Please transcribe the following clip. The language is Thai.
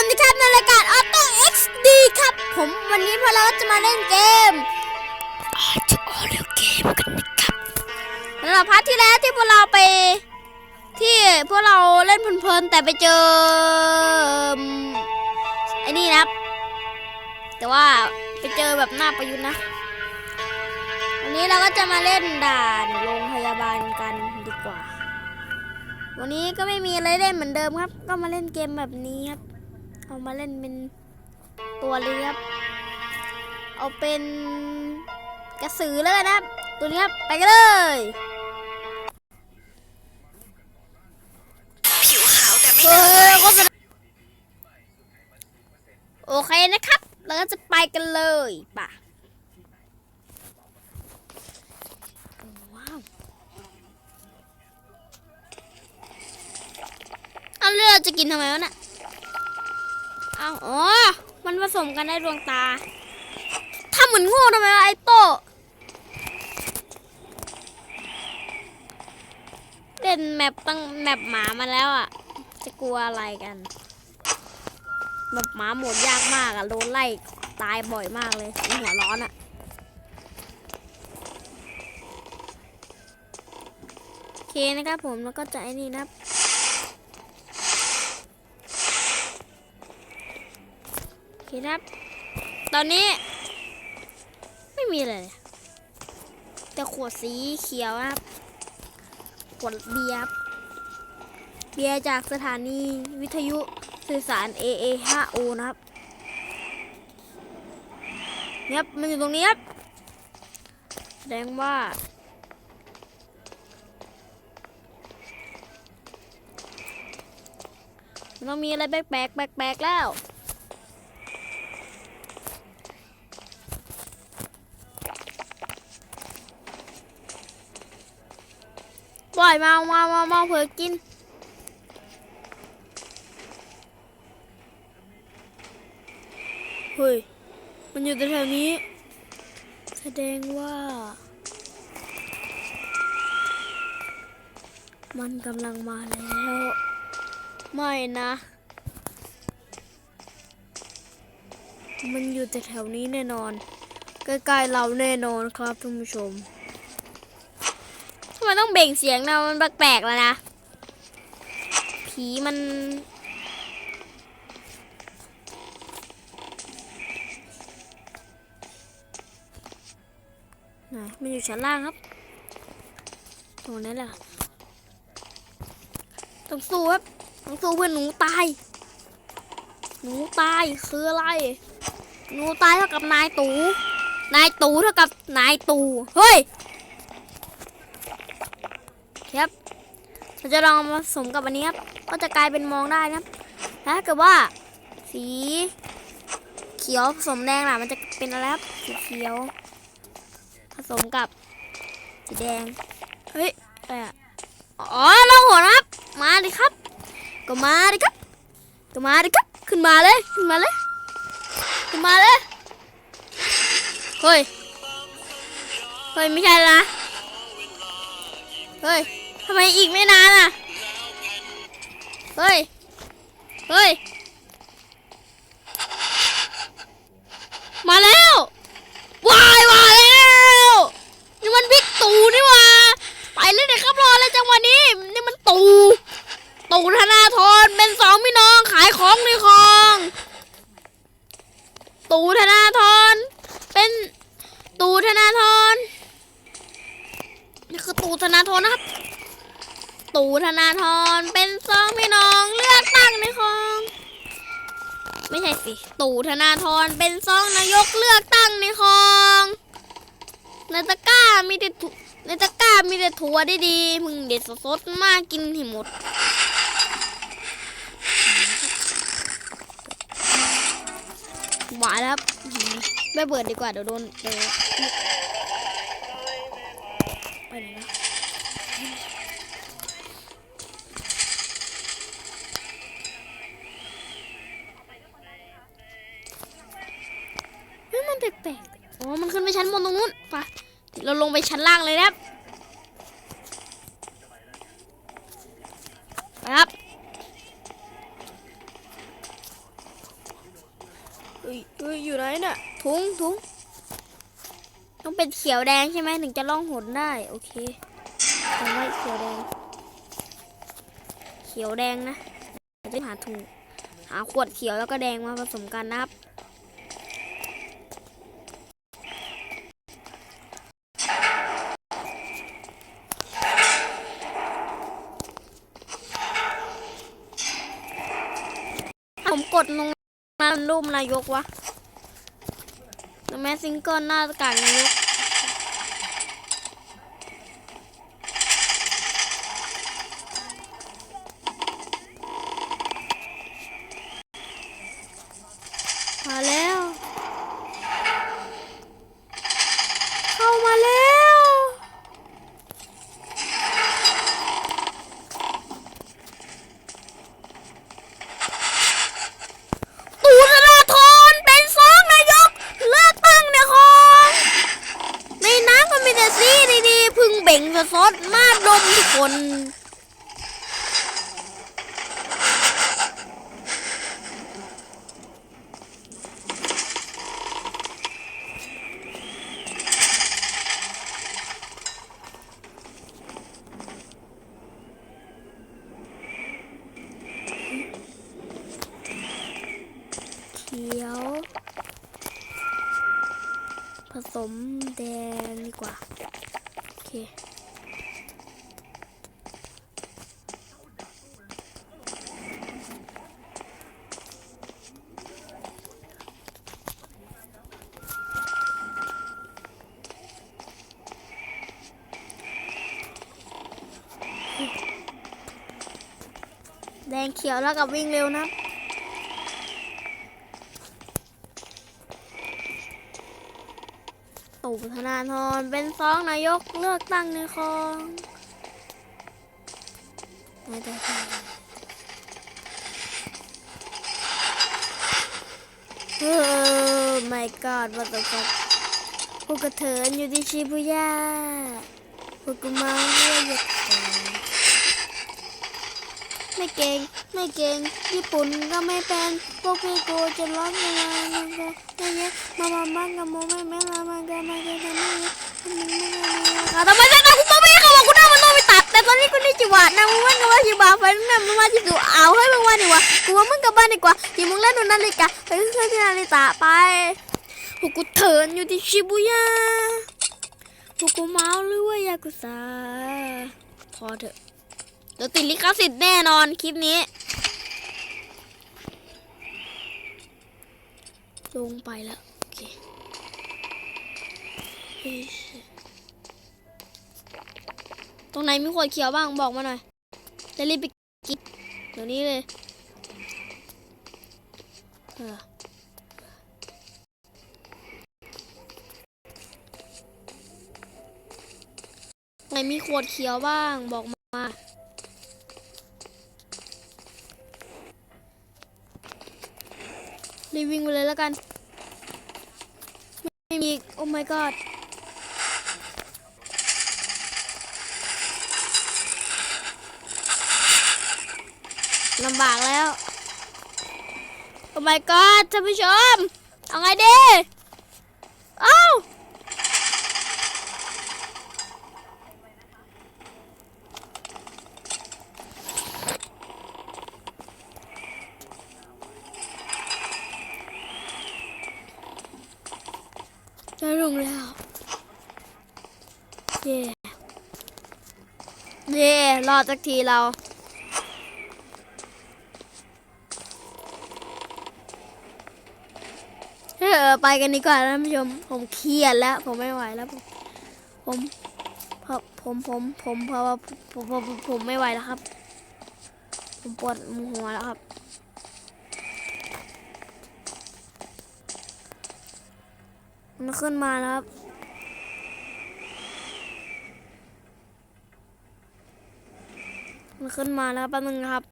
ผมนะครับในรายการ Auto XD ครับ ผมวันนี้พวกเราจะมาเล่นเกม Auto Auto Game กันนะครับสำหรับพาร์ทที่แล้วที่พวกเราไป ที่พวกเราเล่นเพลินๆแต่ไปเจออืมไอ้นี่นะครับแต่ว่าไปเจอแบบหน้าประยุทธ์นะ วันนี้เราก็จะมาเล่นด่านโรงพยาบาลกันดีกว่าวันนี้ก็ไม่มีอะไรเล่นเหมือนเดิมครับ ก็มาเล่นเกมแบบนี้ครับ เอามาเล่นเป็นตัวเลยครับ เอาเป็นกระสือแล้วกันะครับ ตัวนี้ครับ ไปกันเลย ผิวขาวแต่ไม่เฮ้หนายโฆษณาโอเคนะครับเราก็จะไปกันเลยป่ะว้าวเอาเลือดจะกินทำไมวะน่ะ เอาอ๋อ มันผสมกันได้ดวงตาทำเหมือนโง่ทำไมวะไอโตเล่นแมปตั้งแมปหมามาแล้วอะ จะกลัวอะไรกัน แบบหมาหมดยากมากอะโดนไล่ตายบ่อยมากเลยหัวร้อนอะโอเคนะครับผมแล้วก็จะไอ้นี่นะครับ เคครับ ตอนนี้ ไม่มีอะไรเลยแต่ขวดสีเขียวครับ ขวดเบียร์เบียร์จากสถานีวิทยุสื่อสาร AA 5 O นะครับเนี่ยครับมันอยู่ตรงนี้ครับแสดงว่ามันต้องมีอะไรแปลกๆแปลกๆแล้ว ปล่อยมามามามาเผื่อกิน เฮ้ย มันอยู่แถวนี้ แสดงว่า มันกำลังมาแล้ว ไม่นะ มันอยู่แต่แถวนี้แน่นอน ใกล้ๆเราแน่นอนครับท่านผู้ชม ทำไมต้องเบ่งเสียงนะมันแปลกๆแล้วนะผีมันไหนมันอยู่ชั้นล่างครับ ตรงนั้นแหละต้องสู้ครับต้องสู้เพื่อนหนูตาย หนูตายคืออะไร หนูตายเท่ากับนายตู นายตูเท่ากับนายตู เฮ้ย ครับ เราจะลองมาผสมกับอันนี้ครับ ก็จะกลายเป็นมองได้นะถ้าเกิดว่าสีเขียวผสมแดงล่ะ มันจะเป็นอะไรครับสีเขียว ผสมกับสีแดง เฮ้ยอะไรอะอ๋อเราหัวนะครับ มาดิครับ ก็มาดิครับ ก็มาดิครับ ขึ้นมาเลย ขึ้นมาเลย ขึ้นมาเลย เฮ้ย เฮ้ย ไม่ใช่ละ เฮ้ย ทำไมอีกไม่นานอะ เฮ้ย เฮ้ย มาแล้ววายมาแล้วนี่มันบิ๊กตูนี่ว่าไปเลยเด็กครับรอเลยจังหวะนี้นี่มันตู ตูธนาธรเป็นสองพี่น้องขายของในคลอง ตูธนาธรเป็นตูธนาธรนี่คือตูธนาธรนะครับ ตู่ธนาธรเป็นสองพี่น้องเลือกตั้งในคลอง ไม่ใช่สิ ตู่ธนาธรเป็นซองนายกเลือกตั้งในคลองในตะกร้ามีแต่ถุในตะกร้ามีแต่ถั่วได้ดีๆมึงเด็ดสดๆมากกินให้หมดหวานแล้วไม่เปิดดีกว่าเดี๋ยวโดนเดี๋ยวไปไหนนะเฮ้ยมันแปลกๆอ๋อ มัน ขึ้นไปชั้นบนตรงนู้นไปเราลงไปชั้นล่างเลยนะครับไปครับอุ้ยอุ้ยอยู่ไหนน่ะถุงถุงต้องเป็นเขียวแดงใช่ไหมถึงจะล่องหนได้ โอเคทำไว้เขียวแดง เขียวแดงนะเดี๋ยวจะหาถุงหาขวดเขียวแล้วก็แดงมาผสมกันนะครับ ผมกดลงมารูปนายกวะแล้วแม่ซิงเกิลหน้ากากนายกมาแล้ว เข้ามาแล้ว ตูธนาธรเป็นสองนายก เลือกตั้งในคองในน้ำก็มีแต่สีดีๆ พึ่งเบ่งสดๆมาดมทุก คนเขียวผสมแดงดีกว่า โอเค งเขียวแล้วกับวิ่งเร็วนะตู่ธนาธรเป็นสองนายกเลือกตั้งในคลองไม่ได้เออ my god what the fuck พวกกระเถินอยู่ที่ชิบุย่าพวกกูมาเรียกเหยียดแขน ไม่เก่ง ไม่เก่ง ญี่ปุ่นก็ไม่เป็นพวกพี่กูจะร้องยังไงมันก็ไม่เยอะมามามันกับโมไม่แม่ละมันก็ไม่ได้ทำไม่เยอะมันไม่ได้ค่ะทำไมฉันต้องไม่เขาบอกกูได้มันต้องไปตัด แต่ตอนนี้กูนี่จิวะนะมึงว่ากันว่าจิบาไปนั่นมึงว่าจิดูเอาให้มึงว่าดีกว่ากูว่ามึงกลับบ้านดีกว่าที่มึงเล่นดูนาฬิกาไปเล่นที่นาฬิกาไปพวกกูเถินอยู่ที่ชิบุย่าพวกกูเมาหรือว่ายากุซ่าพอเถอะ เดี๋ยวติดลิขสิทธิ์แน่นอนคลิปนี้ ลงไปแล้ว โอเคตรงไหนมีขวดเขียวบ้างบอกมาหน่อยจะรีบไปกินเดี๋ยวนี้เลยเออไหนมีขวดเขียวบ้างบอกมา รีวิ่งไปเลยแล้วกัน ไม่มีโอ้ my god ลำบากแล้ว โอ้ my god ท่านผู้ชมเอาไงดี เอ้าจะลงแล้ว เย่เย่รอดสักทีเราเออไปกันดีกว่าท่านผู้ชม ผมเครียดแล้ว ผมไม่ไหวแล้ว ผม ผมผมผมผมผมเพราะว่าผมผมผมผมไม่ไหวแล้วครับ ผมปวดหัวแล้วครับมันขึ้นมาแล้วครับ มัน ขึ้นมาแล้วแป๊บนึงครับ